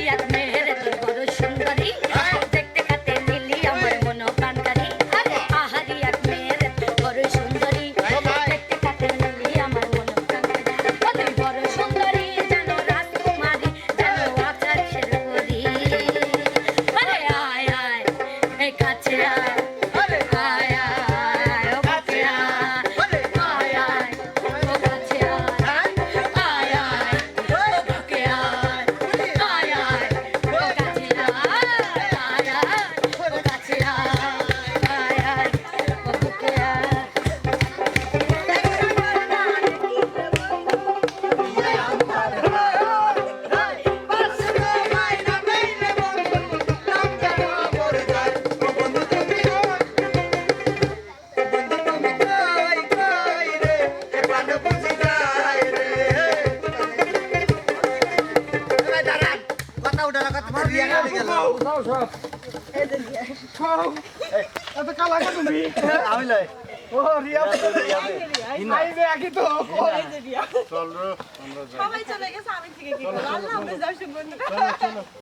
Gracias. সব। সব এত কালা তুমি? হ্যাঁ, আমি লাই। ও রিয়া আইবে আগে তো। চল রে সবাই চলে গেছে আমি থেকে কি আল্লাহ হাফেজ দর্শক বন্ধুরা